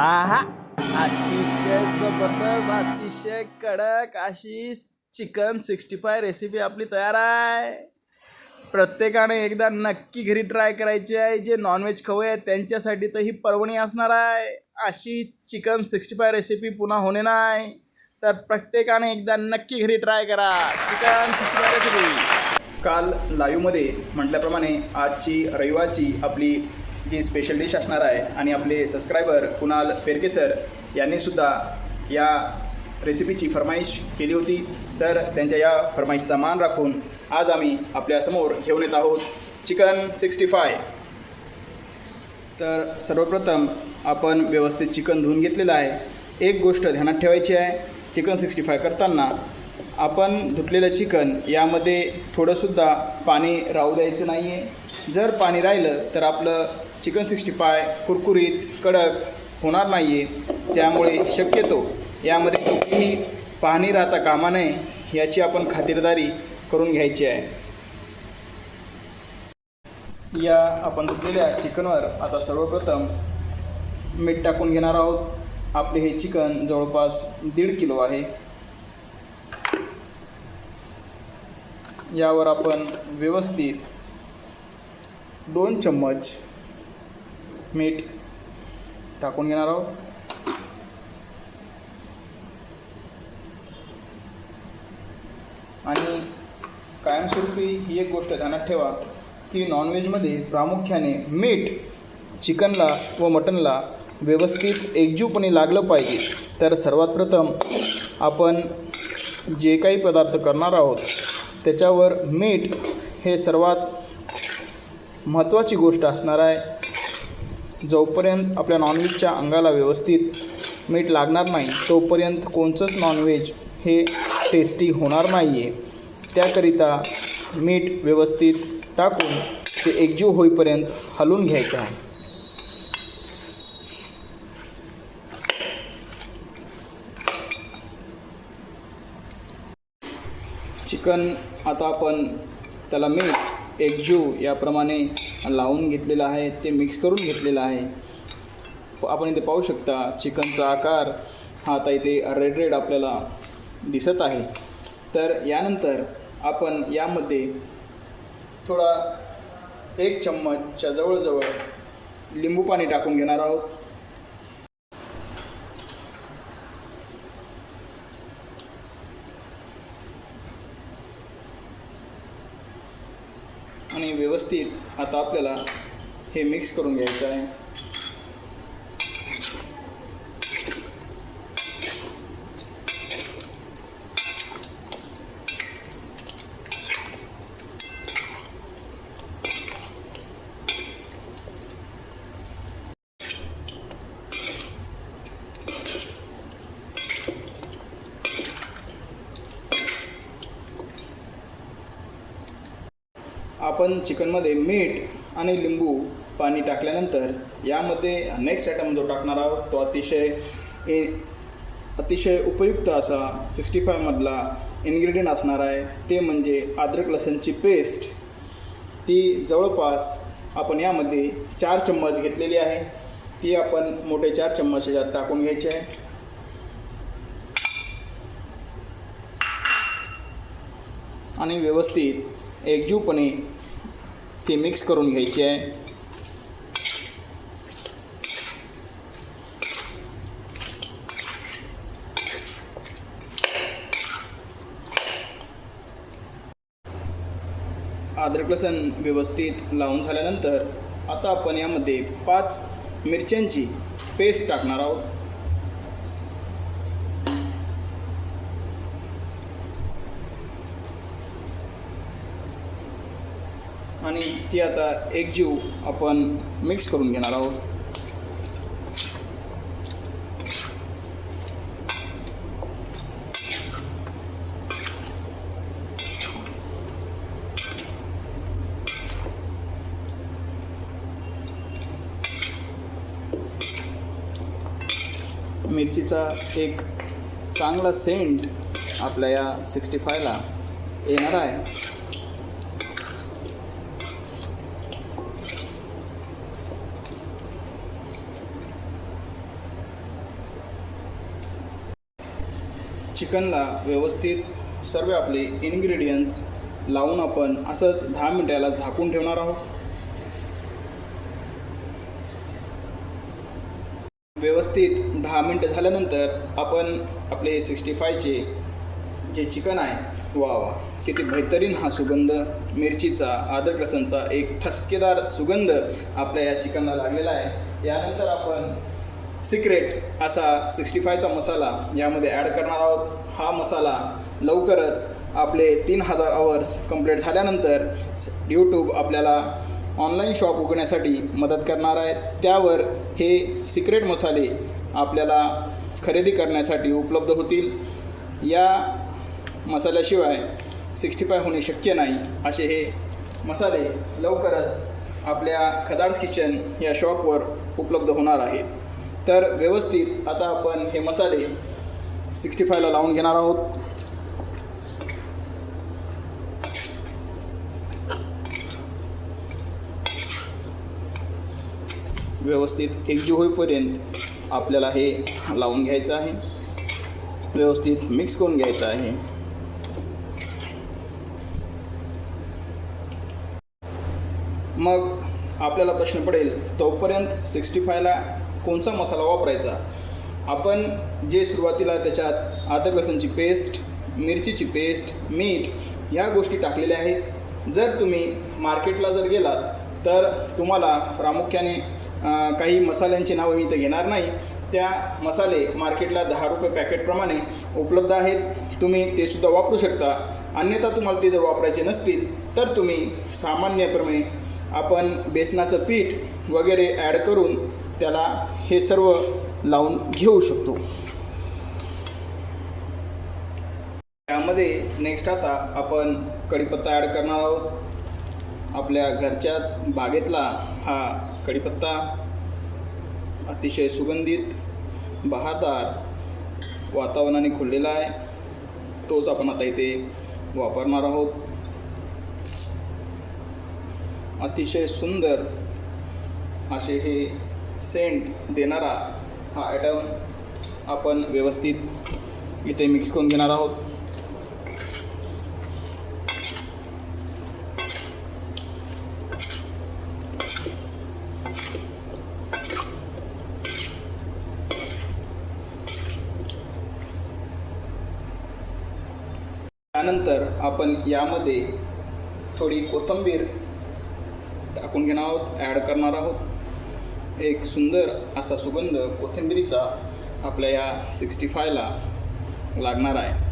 आहा. अतिशय जबरदस्त अतिशय कडक अशी चिकन सिक्स्टी फाय रेसिपी आपली तयार आहे. प्रत्येकाने एकदा नक्की घरी ट्राय करायची आहे. जे नॉनव्हेज खवय आहेत त्यांच्यासाठी तर ही पर्वणी असणार आहे. अशी चिकन सिक्स्टी फाय रेसिपी पुन्हा होणे नाही. तर प्रत्येकाने एकदा नक्की घरी ट्राय करा. चिकन सिक्स्टी फाय रेसिपी काल लाईव्हमध्ये म्हटल्याप्रमाणे आजची रविवारची आपली जी स्पेशल डिश असणार आहे आणि आपले सबस्क्रायबर कुणाल पेरके सर यांनीसुद्धा या रेसिपीची फरमाईश केली होती. तर त्यांच्या या फरमाईशचा मान राखून आज आम्ही आपल्यासमोर घेऊन येत आहोत चिकन सिक्स्टी फाय तर सर्वप्रथम आपण व्यवस्थित चिकन धुवून घेतलेलं आहे. एक गोष्ट ध्यानात ठेवायची आहे. चिकन सिक्स्टी फाय करताना आपण धुतलेलं चिकन यामध्ये थोडंसुद्धा पाणी राहू द्यायचं नाही आहे जर पाणी राहिलं तर आपलं चिकन सिक्स्टी फाय कुरकुरीत कडक होणार नाही आहे त्यामुळे शक्यतो यामध्ये कुठलीही पाणी राहता कामा नये याची आपण खातिरदारी करून घ्यायची आहे. या आपण धुतलेल्या चिकनवर आता सर्वप्रथम मीठ टाकून घेणार आहोत. आपले हे चिकन जवळपास दीड किलो आहे. यावर आपण व्यवस्थित दोन चम्मच मीठ टाकून घेणार आहोत. आणि कायमस्वरूपी ही एक गोष्ट ध्यानात ठेवा की नॉनव्हेजमध्ये प्रामुख्याने मीठ चिकनला व मटनला व्यवस्थित एकजीवपणे लागलं पाहिजे. तर सर्वात प्रथम आपण जे काही पदार्थ करणार आहोत त्याच्यावर मीठ हे सर्वात महत्त्वाची गोष्ट असणार आहे. जोपर्यंत आपल्या नॉनव्हेजच्या अंगाला व्यवस्थित मीठ लागणार नाही तोपर्यंत कोणचंच नॉनव्हेज हे टेस्टी होणार नाही आहे त्याकरिता मीठ व्यवस्थित टाकून ते एकजीव होईपर्यंत हलवून घ्यायचं आहे. चिकन आता आपण त्याला मीठ एकजीव याप्रमाणे लावून घेतलेलं आहे ते मिक्स करून घेतलेलं आहे. आपण इथे पाहू शकता चिकनचा आकार हा आता इथे रेड रेड आपल्याला दिसत आहे. तर यानंतर आपण यामध्ये थोडा एक चम्मचच्या जवळजवळ लिंबू पाणी टाकून घेणार आहोत. आणि व्यवस्थित आता आपल्याला हे मिक्स करून घ्यायचं आहे. आपण चिकनमध्ये मीठ आणि लिंबू पाणी टाकल्यानंतर यामध्ये नेक्स्ट आयटम जो टाकणार आहोत तो अतिशय ए अतिशय उपयुक्त असा सिक्स्टी फायमधला इन्ग्रेडियंट असणार आहे. ते म्हणजे अद्रक लसणची पेस्ट ती जवळपास आपण यामध्ये चार चम्मच घेतलेली आहे. ती आपण मोठे चार चम्मच याच्यात टाकून घ्यायची आहे. आणि व्यवस्थित एकजीवपणे ती मिक्स करून घ्यायची आहे. अद्रक लसण व्यवस्थित लावून झाल्यानंतर आता आपण यामध्ये पाच मिरच्यांची पेस्ट टाकणार आहोत. आणि ती आता एकजीव आपण मिक्स करून घेणार आहोत. मिरचीचा एक चांगला सेंट आपल्या या सिक्स्टी फायला येणार आहे. चिकनला व्यवस्थित सर्व आपले इन्ग्रेडियंट्स लावून आपण असंच दहा मिनिटाला झाकून ठेवणार आहोत. व्यवस्थित दहा मिनटं झाल्यानंतर आपण आपले हे सिक्स्टी फायचे जे चिकन आहे वा वा किती बेहतरीन हा सुगंध. मिरचीचा आदर लसणचा एक ठसकेदार सुगंध आपल्या या चिकनला लागलेला आहे. यानंतर आपण सिक्रेट असा सिक्स्टी फायचा मसाला यामध्ये ॲड करणार आहोत. हा मसाला लवकरच आपले तीन हजार आवर्स कंप्लीट झाल्यानंतर यूट्यूब आपल्याला ऑनलाईन शॉप उघडण्यासाठी मदत करणार आहे. त्यावर हे सिक्रेट मसाले आपल्याला खरेदी करण्यासाठी उपलब्ध होतील. या मसाल्याशिवाय सिक्स्टी फाय होणे शक्य नाही. असे हे मसाले लवकरच आपल्या खदाड्स किचन या शॉपवर उपलब्ध होणार आहेत. तर व्यवस्थित आता आपण हे मसाले सिक्स्टी फायला लावून घेणार आहोत. व्यवस्थित एकजीव होईपर्यंत आपल्याला हे लावून घ्यायचं आहे. व्यवस्थित मिक्स करून घ्यायचं आहे. मग आपल्याला प्रश्न पडेल तोपर्यंत सिक्स्टी फायला कोणचा मसाला वापरायचा? आपण जे सुरुवातीला त्याच्यात आदर लसणची पेस्ट मिरचीची पेस्ट मीठ ह्या गोष्टी टाकलेल्या आहेत. जर तुम्ही मार्केटला जर गेलात तर तुम्हाला प्रामुख्याने काही मसाल्यांची नावं मी इथे घेणार नाही. त्या मसाले मार्केटला दहा रुपये पॅकेटप्रमाणे उपलब्ध आहेत. तुम्ही ते सुद्धा वापरू शकता. अन्यथा तुम्हाला ते जर वापरायचे नसतील तर तुम्ही सामान्यप्रमाणे आपण बेसनाचं पीठ वगैरे ॲड करून त्याला हे सर्व लावून घेऊ शकतो. त्यामध्ये नेक्स्ट आता आपण कढीपत्ता ॲड करणार आहोत. आपल्या घरच्याच बागेतला हा कढीपत्ता अतिशय सुगंधित बहारदार वातावरणाने खुललेला आहे. तोच आपण आता इथे वापरणार आहोत. अतिशय सुंदर असे हे सेंट देणारा हा आयटम आपण व्यवस्थित इथे मिक्स करून घेणार आहोत. त्यानंतर आपण यामध्ये थोडी कोथिंबीर टाकून घेणार आहोत ॲड करणार आहोत. एक सुंदर असा सुगंध कोथिंबिरीचा आपल्या या सिक्स्टी फायला लागणार आहे.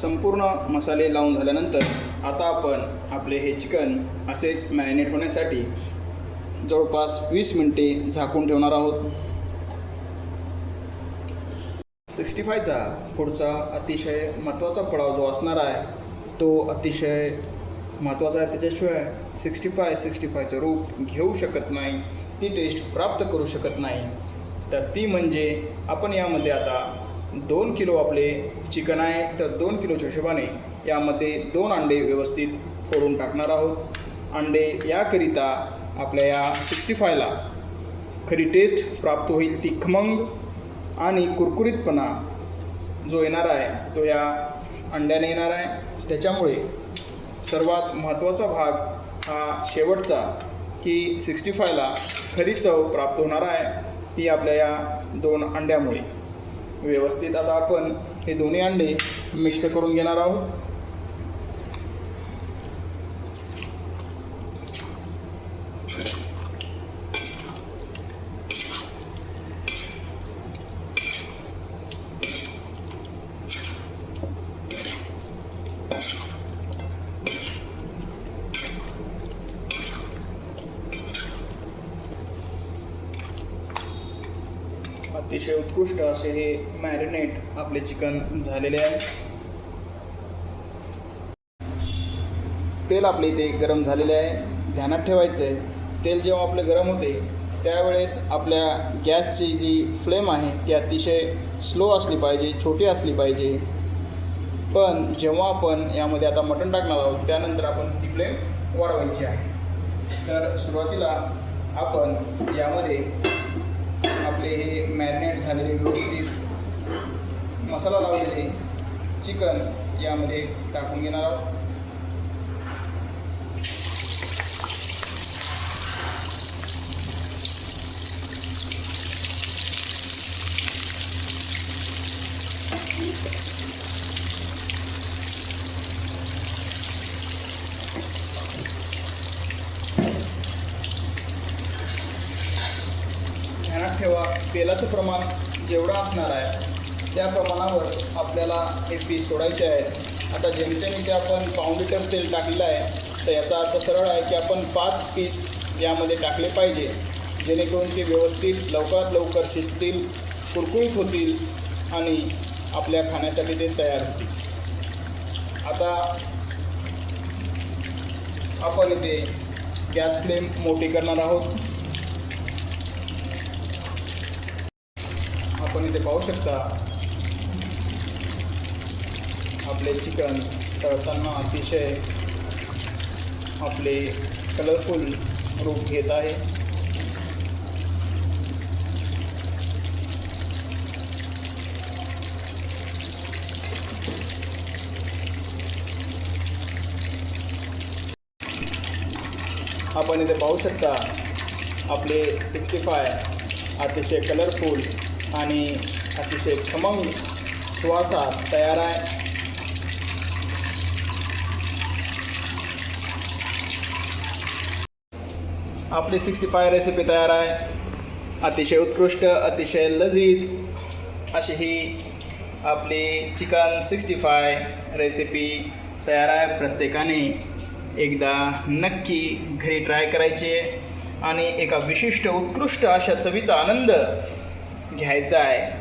संपूर्ण मसाले लावून झाल्यानंतर आता आपण आपले हे चिकन असेच मॅरिनेट होण्यासाठी जवळपास वीस मिनटे झाकून ठेवणार आहोत. सिक्स्टी फायचा पुढचा अतिशय महत्त्वाचा पडाव जो असणार आहे तो अतिशय महत्त्वाचा आहे त्याच्याशिवाय सिक्स्टी फाय सिक्स्टी फायचं रूप घेऊ शकत नाही ती टेस्ट प्राप्त करू शकत नाही. तर ती म्हणजे आपण यामध्ये आता दोन किलो आपले चिकन आहे तर दोन किलोच्या हिशोबाने यामध्ये दोन अंडे व्यवस्थित फोडून टाकणार आहोत. अंडे याकरिता आपल्या या सिक्स्टी फायला खरी टेस्ट प्राप्त होईल ती खमंग आणि कुरकुरीतपणा जो येणार आहे तो या अंड्याने येणार आहे. त्याच्यामुळे सर्वात महत्त्वाचा भाग हा शेवटचा की सिक्स्टी फायला खरी चव प्राप्त होणार आहे ती आपल्या या दोन अंड्यामुळे. व्यवस्थित आता आपण हे दोन्ही अंडे मिक्स करून घेणार आहोत. अतिशय उत्कृष्ट असे हे मॅरिनेट आपले चिकन झालेले आहे. तेल आपले इथे गरम झालेले आहे. ध्यानात ठेवायचं आहे. तेल जेव्हा आपलं गरम होते त्यावेळेस आपल्या गॅसची जी फ्लेम आहे ती अतिशय स्लो असली पाहिजे छोटी असली पाहिजे. पण जेव्हा आपण यामध्ये आता मटण टाकणार आहोत त्यानंतर आपण ती फ्लेम वाढवायची आहे. तर सुरुवातीला आपण यामध्ये आपले हे मॅरिनेट झालेले व्यवस्थित मसाला लावलेले चिकन यामध्ये टाकून घेणार आहोत ध्यानात ठेवा तेलाचं प्रमाण जेवढं असणार आहे त्या प्रमाणावर आपल्याला हे पीस सोडायचे आहेत. आता जेमतेम इथे आपण पाऊण लिटर तेल टाकलेलं आहे तर याचा अर्थ सरळ आहे की आपण पाच पीस यामध्ये टाकले पाहिजे जेणेकरून ते व्यवस्थित लवकरात लवकर शिजतील कुरकुरीत होतील आणि आपल्या खाण्यासाठी ते तयार होतील. आता आपण इथे गॅस फ्लेम मोठी करणार आहोत. आपण इथे पाहू शकता आपले चिकन तळताना अतिशय आपले कलरफुल रूप घेत आहे. आपण इथे पाहू शकता आपले सिक्स्टी फाय अतिशय कलरफुल आणि अतिशय खमंग सुवासात तयार आहे. आपली सिक्स्टी फाय रेसिपी तयार आहे. अतिशय उत्कृष्ट अतिशय लजीज अशी ही आपली चिकन सिक्स्टी फाय रेसिपी तयार आहे. प्रत्येकाने एकदा नक्की घरी ट्राय करायची आहे. आणि एका विशिष्ट उत्कृष्ट अशा चवीचा आनंद घ्यायचा आहे